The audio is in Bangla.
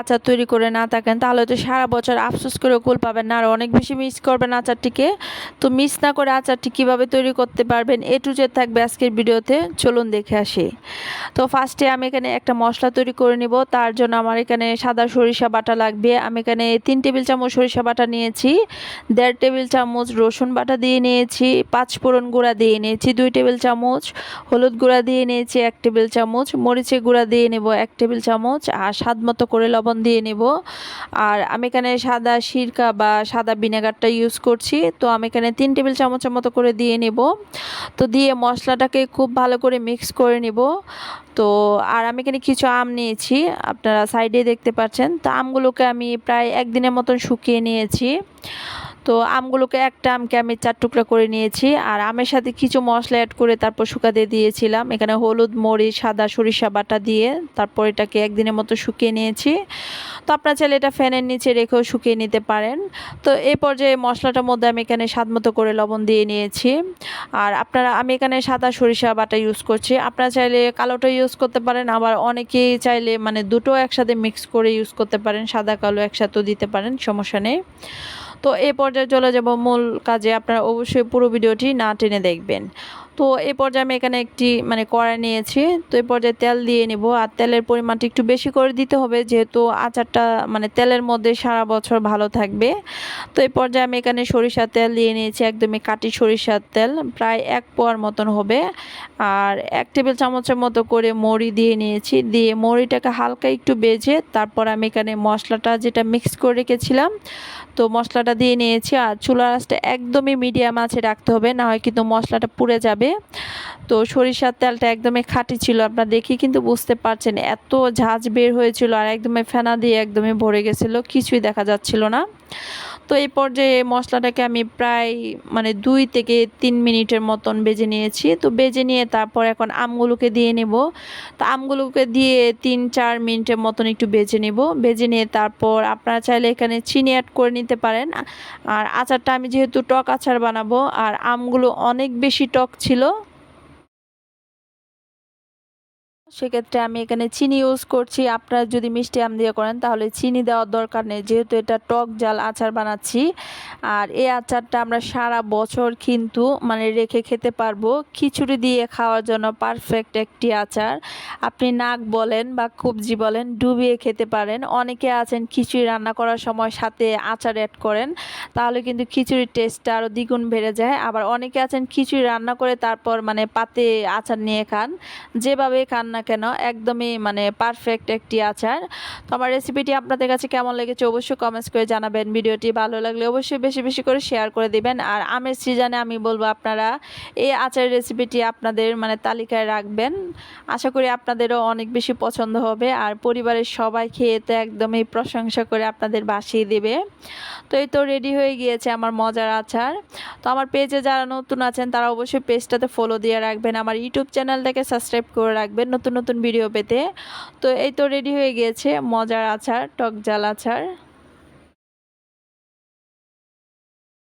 আচার তৈরি করে না থাকেন, তাহলে তো সারা বছর আফসোস করে কুল পাবেন না। আর অনেক বেশি মিস করবেন আচারটিকে। তো মিস না করে আচারটি কীভাবে তৈরি করতে পারবেন, এ টু জেড থাকবে আজকের ভিডিওতে। চলুন দেখে আসি। তো ফার্স্টে আমি এখানে একটা মশলা তৈরি করে নিব। তার জন্য আমার এখানে সাদা সরিষা বাটা লাগবে। আমি এখানে তিন টেবিল চামচ সরিষা বাটা নিয়েছি, দেড় টেবিল চামচ রসুন বাটা দিয়ে নিয়েছি, পাঁচ ফোড়ন গুঁড়া দিয়ে নিয়েছি, দুই টেবিল চামচ হলুদ গুঁড়া দিয়ে নিয়েছি, এক টেবিল চামচ মরিচের গুঁড়া দিয়ে নেব, এক টেবিল চামচ, আর স্বাদ মতো করে লবণ দিয়ে নেব। আর আমি এখানে সাদা সিরকা বা সাদা ভিনেগারটা ইউজ করছি। তো আমি এখানে তিন টেবিল চামচের মতো করে দিয়ে নেব। তো দিয়ে মশলাটাকে খুব ভালো করে মিক্স করে নেব। তো আর আমি এখানে কিছু আম নিয়েছি। আপনারা সাইডে দেখতে পাচ্ছেন। তো আমগুলোকে আমি প্রায় একদিনের মতন শুকিয়ে নিয়েছি। তো আমগুলোকে একটা আমকে আমি চার টুকরা করে নিয়েছি। আর আমের সাথে কিছু মশলা অ্যাড করে তারপর শুকাতে দিয়েছিলাম। এখানে হলুদ, মরিচ, সাদা সরিষা বাটা দিয়ে তারপর এটাকে একদিনের মতো শুকিয়ে নিয়েছি। তো আপনার চাইলে এটা ফ্যানের নিচে রেখেও শুকিয়ে নিতে পারেন। তো এই পর্যায়ে মশলাটার মধ্যে আমি এখানে স্বাদ মতো করে লবণ দিয়ে নিয়েছি। আর আপনারা, আমি এখানে সাদা সরিষা বাটা ইউজ করছি। আপনারা চাইলে কালোটা ইউজ করতে পারেন। আবার অনেকেই চাইলে মানে দুটো একসাথে মিক্স করে ইউজ করতে পারেন। সাদা, কালো একসাথেও দিতে পারেন। সমস্যা নেই। তো এ পর্যায়ে চলে যাব মূল কাজে। আপনারা অবশ্যই পুরো ভিডিওটি না টেনে দেখবেন। তো এই পর্যায়ে আমি এখানে একটি মানে কড়াই নিয়েছি। তো এই পর্যায়ে তেল দিয়ে নেব। আর তেলের পরিমাণটা একটু বেশি করে দিতে হবে, যেহেতু আচারটা মানে তেলের মধ্যে সারা বছর ভালো থাকবে। তো এই পর্যায়ে আমি এখানে সরিষার তেল দিয়ে নিয়েছি, একদমই কাটি সরিষার তেল। প্রায় এক পোয়ার মতন হবে। আর এক টেবিল চামচের মতো করে মড়ি দিয়ে নিয়েছি। দিয়ে মড়িটাকে হালকা একটু বেজে, তারপর আমি এখানে মশলাটা যেটা মিক্স করে রেখেছিলাম, তো মশলাটা দিয়ে নিয়েছি। আর চুলার আঁচটা একদমই মিডিয়াম আছে রাখতে হবে, না হয় কিন্তু মশলাটা পুড়ে যাবে। তো সরিষার তেলটা একদমই খাঁটি ছিল, আপনারা দেখি কিন্তু বুঝতে পারছেন। এত ঝাঁজ বের হয়েছিল আর একদমই ফেনা দিয়ে একদমই ভরে গেছিল, কিছুই দেখা যাচ্ছিল না। তো এই পর্যায়ে মশলাটাকে আমি প্রায় মানে দুই থেকে তিন মিনিটের মতন বেজে নিয়েছি। তো বেজে নিয়ে তারপর এখন আমগুলোকে দিয়ে নেব। তো আমগুলোকে দিয়ে তিন চার মিনিটের মতন একটু বেজে নেব। বেজে নিয়ে তারপর আপনারা চাইলে এখানে চিনি অ্যাড করে নিতে পারেন। আর আচারটা আমি যেহেতু টক আচার বানাবো, আর আমগুলো অনেক বেশি টক ছিল estilo সেক্ষেত্রে আমি এখানে চিনি ইউজ করছি। আপনারা যদি মিষ্টি আম দিয়ে করেন, তাহলে চিনি দেওয়ার দরকার নেই। যেহেতু এটা টক জাল আচার বানাচ্ছি, আর এই আচারটা আমরা সারা বছর কিন্তু মানে রেখে খেতে পারব। খিচুড়ি দিয়ে খাওয়ার জন্য পারফেক্ট একটি আচার। আপনি নাক বলেন বা কবজি বলেন, ডুবিয়ে খেতে পারেন। অনেকে আছেন খিচুড়ি রান্না করার সময় সাথে আচার অ্যাড করেন, তাহলে কিন্তু খিচুড়ির টেস্টটা আরও দ্বিগুণ বেড়ে যায়। আবার অনেকে আছেন খিচুড়ি রান্না করে তারপর মানে পাতে আচার নিয়ে খান। যেভাবে খান না কেন, একদমই মানে পারফেক্ট একটি আচার। তো আমার রেসিপিটি আপনাদের কাছে কেমন লেগেছে অবশ্যই কমেন্টস করে জানাবেন। ভিডিওটি ভালো লাগলে অবশ্যই বেশি বেশি করে শেয়ার করে দিবেন। আর আমের সিজনে আমি বলব আপনারা, এই আচারের রেসিপিটি আপনাদের মানে তালিকায় রাখবেন। আশা করি আপনাদেরও অনেক বেশি পছন্দ হবে। আর পরিবারের সবাই খেয়ে তো একদমই প্রশংসা করে আপনাদের বাসিয়ে দেবে। তো এই তো রেডি হয়ে গিয়েছে আমার মজার আচার। তো আমার পেজে যারা নতুন আছেন, তারা অবশ্যই পেজটাতে ফলো দিয়ে রাখবেন। আমার ইউটিউব চ্যানেলটাকে সাবস্ক্রাইব করে রাখবেন। নতুন নতুন ভিডিও পেতে। তো এই তো রেডি হয়ে গিয়েছে। মজার আচার, টক জাল আচার।